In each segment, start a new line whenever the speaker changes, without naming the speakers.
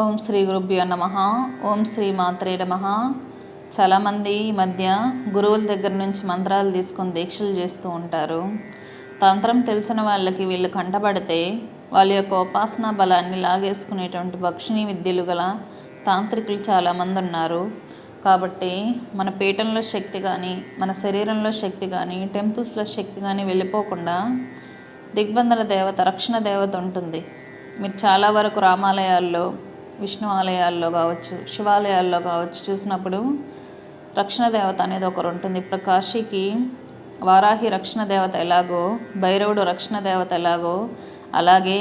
ఓం శ్రీ గురుభ్యో నమ. ఓం శ్రీ మాత్రే నమ. చాలామంది ఈ మధ్య గురువుల దగ్గర నుంచి మంత్రాలు తీసుకొని దీక్షలు చేస్తూ ఉంటారు. తంత్రం తెలిసిన వాళ్ళకి వీళ్ళు కంటపడితే వాళ్ళ యొక్క ఉపాసనా బలాన్ని లాగేసుకునేటువంటి భక్షిణీ విద్యలు గల తాంత్రికులు చాలామంది ఉన్నారు. కాబట్టి మన పీఠంలో శక్తి కానీ మన శరీరంలో శక్తి కానీ టెంపుల్స్లో శక్తి కానీ వెళ్ళిపోకుండా దిగ్బంధన దేవత రక్షణ దేవత ఉంటుంది. మీరు చాలా వరకు రామాలయాల్లో విష్ణు ఆలయాల్లో కావచ్చు శివాలయాల్లో కావచ్చు చూసినప్పుడు రక్షణ దేవత అనేది ఒకరు ఉంటుంది. ఇప్పుడు కాశీకి వారాహి రక్షణ దేవత ఎలాగో భైరవుడు రక్షణ దేవత ఎలాగో అలాగే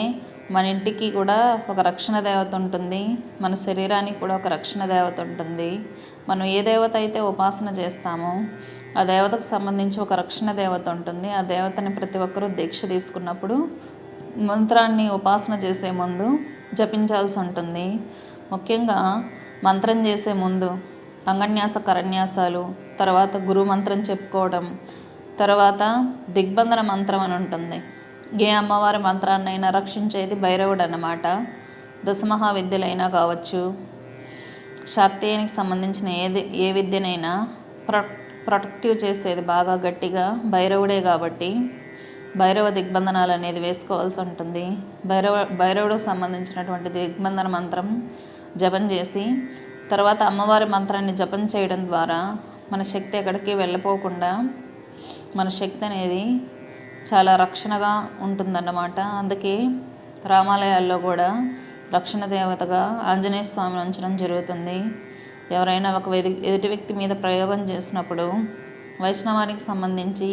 మన ఇంటికి కూడా ఒక రక్షణ దేవత ఉంటుంది. మన శరీరానికి కూడా ఒక రక్షణ దేవత ఉంటుంది. మనం ఏ దేవత అయితే ఉపాసన చేస్తామో ఆ దేవతకు సంబంధించి ఒక రక్షణ దేవత ఉంటుంది. ఆ దేవతని ప్రతి ఒక్కరూ దీక్ష తీసుకున్నప్పుడు మంత్రాన్ని ఉపాసన చేసే ముందు జపించాల్సి ఉంటుంది ముఖ్యంగా మంత్రం చేసే ముందు అంగన్యాస కరన్యాసాలు తర్వాత గురు మంత్రం చెప్పుకోవడం తర్వాత దిగ్బంధన మంత్రం అని ఉంటుంది. ఏ అమ్మవారి మంత్రాన్నైనా రక్షించేది భైరవుడు అన్నమాట దశమహావిద్యలైనా కావచ్చు శాక్తీయానికి సంబంధించిన ఏది ఏ విద్యనైనా ప్రొ ప్రొటెక్టివ్ చేసేది బాగా గట్టిగా భైరవుడే కాబట్టి భైరవ దిగ్బంధనాలు అనేది వేసుకోవాల్సి ఉంటుంది. భైరవ భైరవుడికి సంబంధించినటువంటి దిగ్బంధన మంత్రం జపం చేసి తర్వాత అమ్మవారి మంత్రాన్ని జపం చేయడం ద్వారా మన శక్తి ఎక్కడికి వెళ్ళపోకుండా మన శక్తి అనేది చాలా రక్షణగా ఉంటుందన్నమాట. అందుకే రామాలయాల్లో కూడా రక్షణ దేవతగా ఆంజనేయ స్వామిని ఉంచడం జరుగుతుంది. ఎవరైనా ఒక ఎదుటి వ్యక్తి మీద ప్రయోగం చేసినప్పుడు వైష్ణవానికి సంబంధించి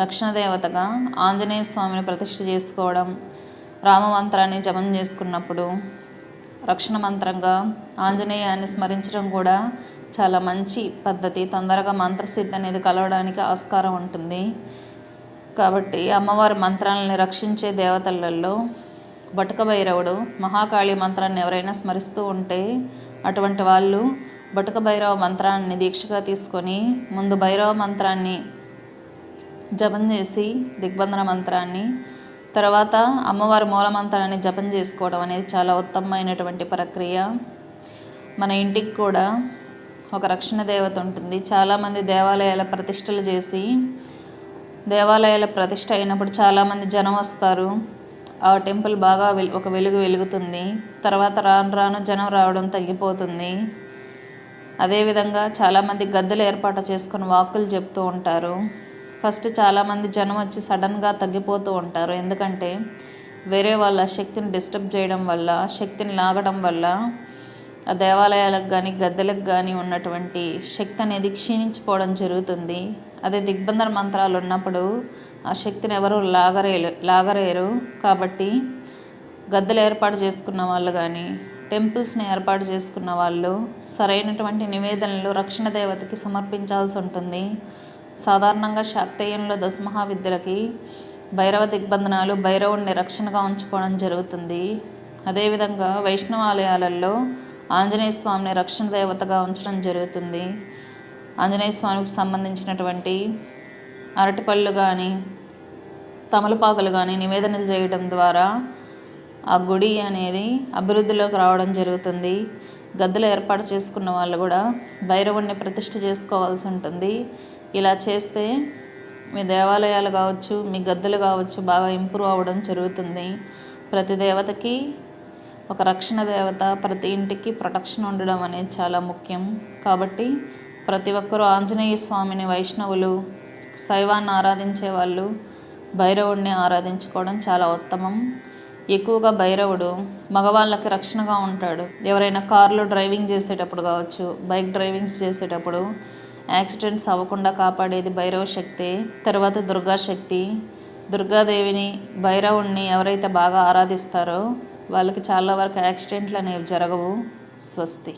రక్షణ దేవతగా ఆంజనేయ స్వామిని ప్రతిష్ఠ చేసుకోవడం రామమంత్రాన్ని జపం చేసుకున్నప్పుడు రక్షణ మంత్రంగా ఆంజనేయాన్ని స్మరించడం కూడా చాలా మంచి పద్ధతి. తొందరగా మంత్రసిద్ధి అనేది కలవడానికి ఆస్కారం ఉంటుంది. కాబట్టి అమ్మవారి మంత్రాలని రక్షించే దేవతలలో బటుక భైరవుడు మహాకాళి మంత్రాన్ని ఎవరైనా స్మరిస్తూ ఉంటే అటువంటి వాళ్ళు బటుక భైరవ మంత్రాన్ని దీక్షగా తీసుకొని ముందు భైరవ మంత్రాన్ని జపం చేసి దిగ్బంధన మంత్రాన్ని తర్వాత అమ్మవారి మూల మంత్రాన్ని జపం చేసుకోవడం అనేది చాలా ఉత్తమమైనటువంటి ప్రక్రియ. మన ఇంటికి కూడా ఒక రక్షణ దేవత ఉంటుంది. చాలామంది దేవాలయాల ప్రతిష్టలు చేసి దేవాలయాల ప్రతిష్ట అయినప్పుడు చాలామంది జనం వస్తారు. ఆ టెంపుల్ బాగా వెల్ ఒక వెలుగు వెలుగుతుంది. తర్వాత రాను రాను జనం రావడం తగ్గిపోతుంది. అదేవిధంగా చాలామంది గద్దెలు ఏర్పాటు చేసుకొని వాక్కులు చెప్తూ ఉంటారు. ఫస్ట్ చాలామంది జనం వచ్చి సడన్గా తగ్గిపోతూ ఉంటారు. ఎందుకంటే వేరే వాళ్ళ శక్తిని డిస్టర్బ్ చేయడం వల్ల శక్తిని లాగడం వల్ల ఆ దేవాలయాలకు కానీ గద్దెలకు కానీ ఉన్నటువంటి శక్తి అనేది క్షీణించిపోవడం జరుగుతుంది. అదే దిగ్బంధన మంత్రాలు ఉన్నప్పుడు ఆ శక్తిని ఎవరు లాగరే లాగరేరు కాబట్టి గద్దెలు ఏర్పాటు చేసుకున్న వాళ్ళు కానీ టెంపుల్స్ని ఏర్పాటు చేసుకున్న వాళ్ళు సరైనటువంటి నివేదనలు రక్షణ దేవతకి సమర్పించాల్సి ఉంటుంది. సాధారణంగా శాక్తేయంలో దశమహావిద్యలకి భైరవ దిగ్బంధనాలు భైరవుణ్ణి రక్షణగా ఉంచుకోవడం జరుగుతుంది. అదేవిధంగా వైష్ణవాలయాలలో ఆంజనేయ స్వామిని రక్షణ దేవతగా ఉంచడం జరుగుతుంది. ఆంజనేయ స్వామికి సంబంధించినటువంటి అరటిపళ్ళు కానీ తమలపాకులు కానీ నివేదనలు చేయడం ద్వారా ఆ గుడి అనేది అభివృద్ధిలోకి రావడం జరుగుతుంది. గద్దెలు ఏర్పాటు చేసుకున్న వాళ్ళు కూడా భైరవుణ్ణి ప్రతిష్ఠ చేసుకోవాల్సి ఉంటుంది. ఇలా చేస్తే మీ దేవాలయాలు కావచ్చు మీ గద్దెలు కావచ్చు బాగా ఇంప్రూవ్ అవ్వడం జరుగుతుంది. ప్రతి దేవతకి ఒక రక్షణ దేవత ప్రతి ఇంటికి ప్రొటెక్షన్ ఉండడం అనేది చాలా ముఖ్యం. కాబట్టి ప్రతి ఒక్కరూ ఆంజనేయ స్వామిని వైష్ణవులు శైవాన్ని ఆరాధించే వాళ్ళు భైరవుడిని ఆరాధించుకోవడం చాలా ఉత్తమం. ఎక్కువగా భైరవుడు మగవాళ్ళకి రక్షణగా ఉంటాడు. ఎవరైనా కార్లో డ్రైవింగ్ చేసేటప్పుడు కావచ్చు బైక్ డ్రైవింగ్స్ చేసేటప్పుడు యాక్సిడెంట్స్ అవ్వకుండా కాపాడేది భైరవ శక్తి తర్వాత దుర్గా శక్తి. దుర్గాదేవిని భైరవుణ్ణి ఎవరైతే బాగా ఆరాధిస్తారో వాళ్ళకి చాలా వరకు యాక్సిడెంట్లు అనేవి జరగవు. స్వస్తి.